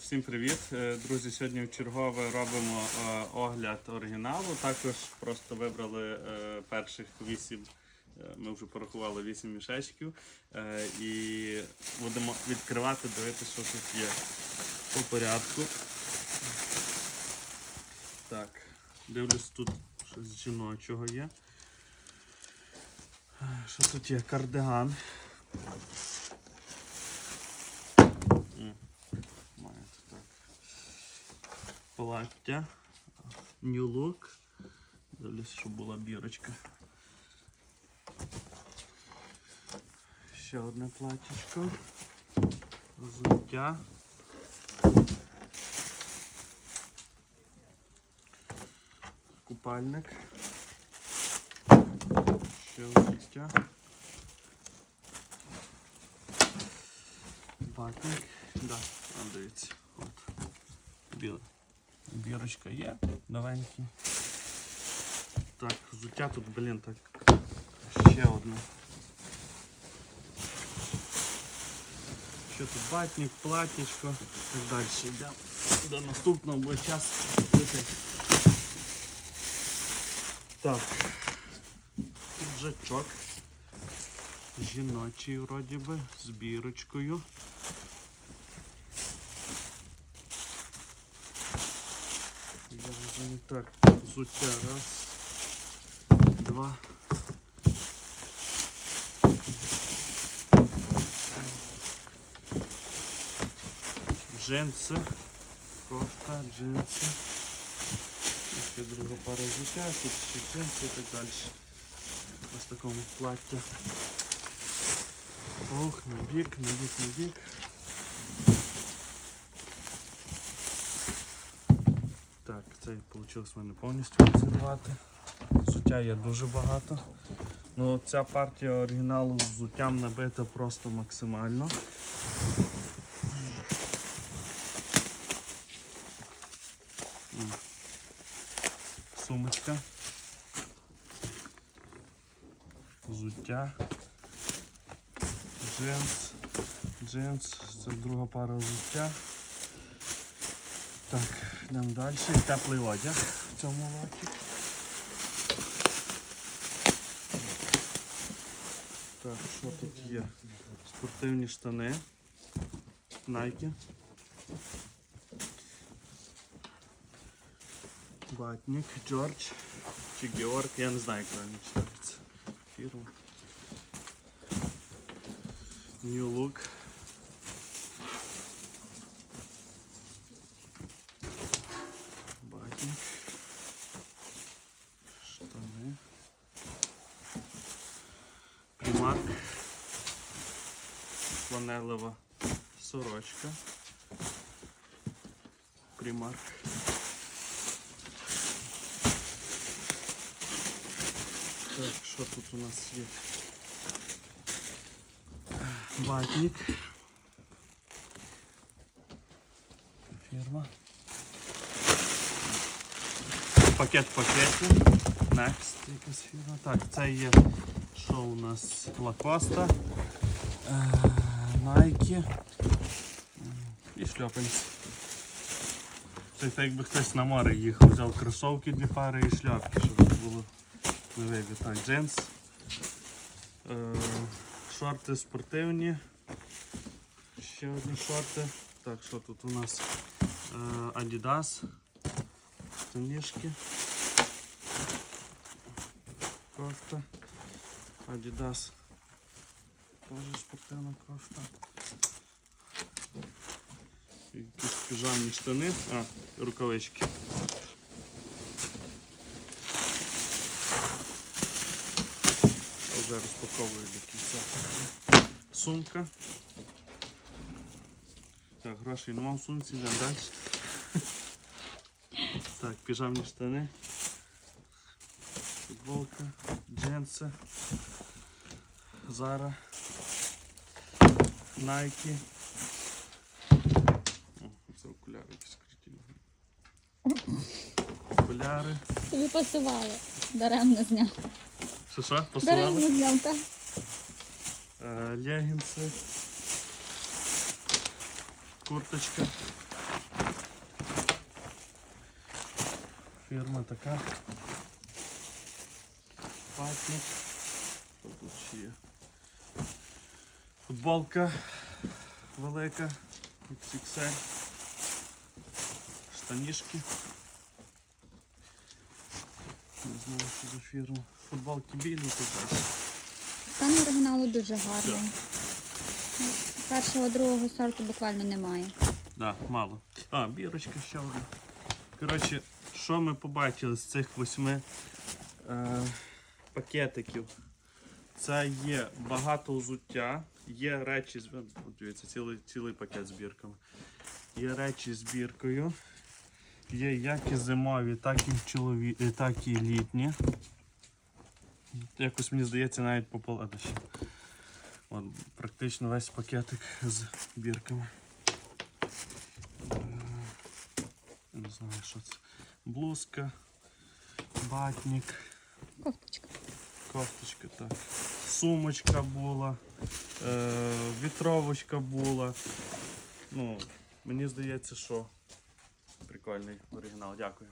Всім привіт, Е, друзі. Сьогодні в чергове робимо е, огляд оригіналу. Також просто вибрали е, перших вісім. Ми вже порахували вісім мішечків. І будемо відкривати, дивитися, що тут є по порядку. Так, дивлюсь, тут щось жіночого є. Що тут є? Кардиган. Плаття. New Look. Дивлюсь, щоб була бірочка. Ще одне платтячко. Взуття. Купальник. Ще взуття. Батник. Да, а, дивіться. От. Біла. Бірочка є, новенький. Так, взуття тут, блін, так. Ще одне. Що тут батник, платничко і так далі. Йдемо до наступного, бо час летить. Так. Піджачок. Жіночий вроді би, з бірочкою. так. Взуття. Раз, два. Джинси. Кофта, джинси. І Ще друга пара взуття, тут ще джинси і так далі. Ось в такому платі. Ох, на бік, на Цей вийшло в мене повністю розірвати. Взуття є дуже багато. Ну, ця партія оригіналу з взуттям набита просто максимально. Сумочка. Взуття. Джинс. Джинс. Це друга пара взуття. Так, йдемо далі. Теплий одяг в цьому лоті. Так, що тут є? Спортивні штани. Nike. Батник, Джордж чи Георг, я не знаю, як правильно читається. Фірма. New Look. Батник. Штани. Примарк. Фланелева сорочка. Примарк. Так, що тут у нас є? Ватник. Фірма. Пакет в пакеті. Next якась фірма. Так, це є що у нас? Лакоста. Е, Nike. І шльопанці. Це так якби хтось на море їхав, взяв кросовки, дві пари і шляпки, щоб було не видно. Так, джинс. Е, шорти спортивні. Ще одні шорти. Так, що тут у нас? Е, Adidas. Штанішки. Кофта. Adidas. Теж спортивна кофта. Якісь піжамні штани. А, рукавички. Вже розпаковую до кінця. Сумка. Так, грошей нема в сумці, йдемо далі. Так, піжамні штани. Футболка, джинси. Зара. Найки. Це окуляри якісь картини. Окуляри. Тобі посилали. Даремно зняв. Все, що? Посилали? Даремно зняв, так. Е, легінси. Курточка. Фірма така. Патник. Тут є. Футболка велика. XXL. Штанішки. Не знаю, що за фірма. Футболки білі тут. Стан оригіналу дуже гарний. Першого, другого сорту буквально немає. Да, мало. А, бірочка ще одна. Коротше, що ми побачили з цих восьми е, пакетиків? Це є багато взуття, є речі з дивіться, цілий, цілий пакет з бірками. Є речі з біркою. Є як і зимові, так і, чолові... е, так і літні. Якось мені здається, навіть ще. От, практично весь пакетик з бірками. Не знаю, що це. Блузка, батник, Кофточка. кофточка, так. Сумочка була, е, вітровочка була. Ну, мені здається, що прикольний оригінал. Дякую.